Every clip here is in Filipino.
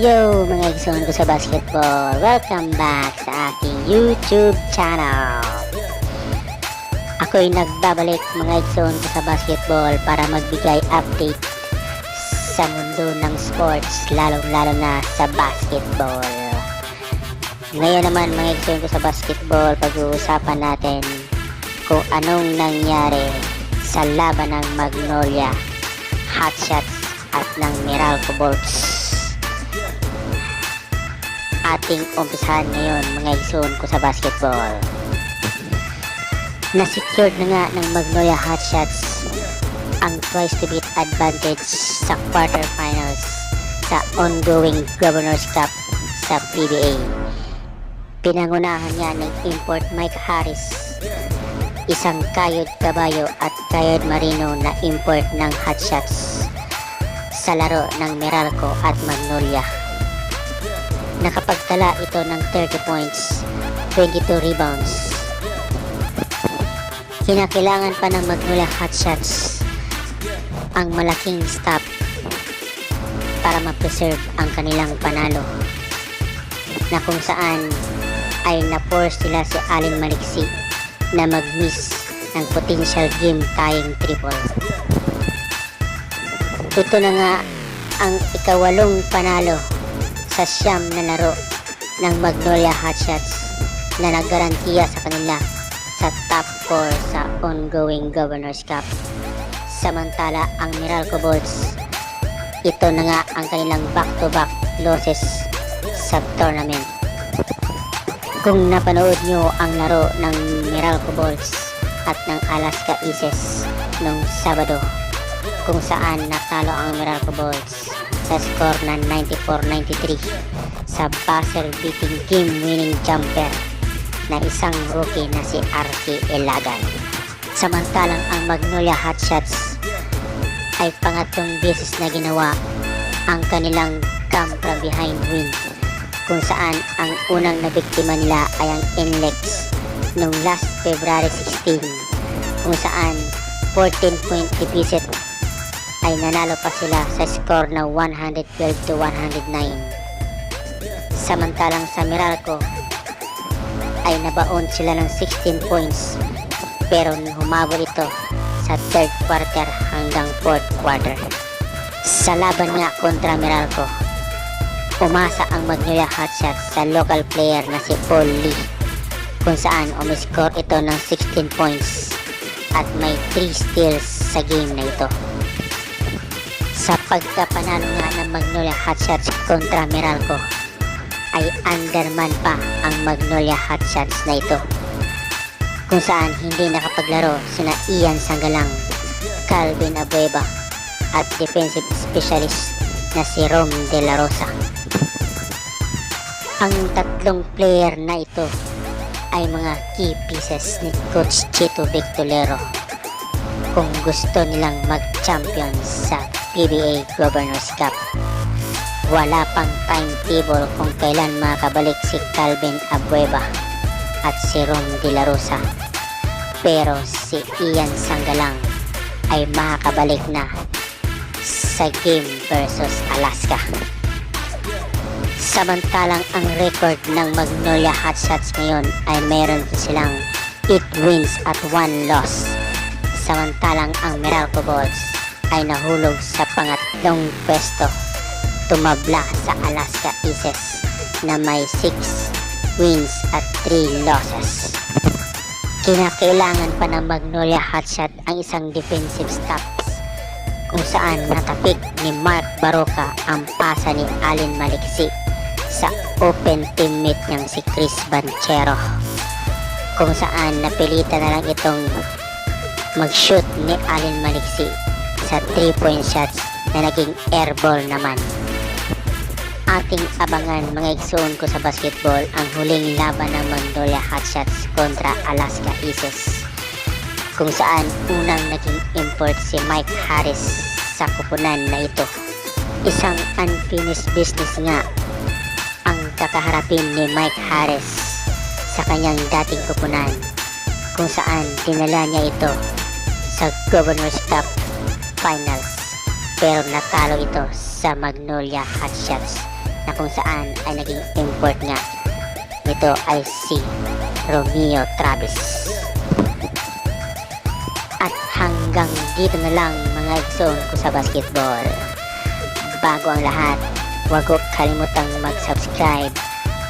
Yo mga igsoon ko sa basketball, welcome back sa aking YouTube channel. Ako'y nagbabalik mga igsoon ko sa basketball para magbigay update sa mundo ng sports, lalong-lalo na sa basketball. Ngayon naman mga igsoon ko sa basketball, pag-uusapan natin kung anong nangyari sa laban ng Magnolia, Hotshots at ng Meralco Bolts ating umpisahan ngayon mga igsoon ko sa basketball. Na-secured na nga ng Magnolia Hotshots ang twice to beat advantage sa quarterfinals sa ongoing Governor's Cup sa PBA. Pinangunahan niya ng import Mike Harris, isang kayod kabayo at kayod marino na import ng Hotshots sa laro ng Meralco at Magnolia. Nakapagtala ito ng 30 points, 22 rebounds. Kinakailangan pa ng Magnolia Hotshots ang malaking stop para ma-preserve ang kanilang panalo na kung saan ay na-force sila si Allen Maliksi na mag-miss ng potential game tying triple. Ito na nga ang ikawalong panalo sa siyam na laro ng Magnolia Hotshots na naggarantiya sa kanila sa top 4 sa ongoing Governor's Cup. Samantala ang Meralco Bolts, ito na nga ang kanilang back-to-back losses sa tournament. Kung napanood nyo ang laro ng Meralco Bolts at ng Alaska Aces nung Sabado, kung saan natalo ang Meralco Bolts sa score na 94-93 sa buzzer beating game winning jumper na isang rookie na si RK Elagan. Samantalang ang Magnolia Hotshots ay pangatlong beses na ginawa ang kanilang come from behind win kung saan ang unang nabiktima nila ay ang NLEX noong last February 16 kung saan 14 point deficit ay nanalo pa sila sa score na 112 to 109. Samantalang sa Meralco ay nabaon sila ng 16 points pero humabol ito sa third quarter hanggang fourth quarter. Sa laban nga kontra Meralco, umasa ang Magnolia Hotshots sa local player na si Paul Lee kung saan umiscore ito ng 16 points at may 3 steals sa game na ito sa pagkapanalo nga ng Magnolia Hotshots kontra Meralco ay underman pa ang Magnolia Hotshots na ito kung saan hindi nakapaglaro sina Ian Sangalang, Calvin Abueva at defensive specialist na si Rom De La Rosa. Ang tatlong player na ito ay mga key pieces ni Coach Chito Victolero kung gusto nilang mag-champion sa PBA Governors Cup. Wala pang timetable kung kailan makabalik si Calvin Abueva at si Rom De La Rosa. Pero si Ian Sangalang ay makakabalik na sa game versus Alaska. Samantalang ang record ng Magnolia Hotshots ngayon ay meron silang 8 wins at 1 loss. Samantalang ang Meralco Bulls ay nahulog sa pangatlong pwesto. Tumabla sa Alaska Aces na may 6 wins at 3 losses. Kinakailangan pa ng Magnolia Hotshot ang isang defensive stops kung saan natapik ni Mark Baroka ang pasa ni Alin Maliksi sa open teammate niyang si Chris Banchero kung saan napilitan na lang itong mag-shoot ni Alin Maliksi sa 3-point shots na naging airball naman. Ating abangan mga igsoon ko sa basketball ang huling laban ng Magnolia Hotshots kontra Alaska Aces kung saan unang naging import si Mike Harris sa kupunan na ito. Isang unfinished business nga ang kakaharapin ni Mike Harris sa kanyang dating kupunan kung saan dinala niya ito sa Governor's Cup Finals pero natalo ito sa Magnolia Hotshots na kung saan ay naging import nga nito ay si Romeo Travis. At hanggang dito na lang mga igsoon ko sa basketball. Bago ang lahat, huwag ko kalimutang mag-subscribe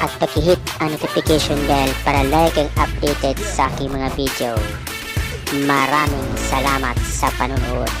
at pakihit ang notification bell para like and updated sa aking mga video. Maraming salamat sa panonood.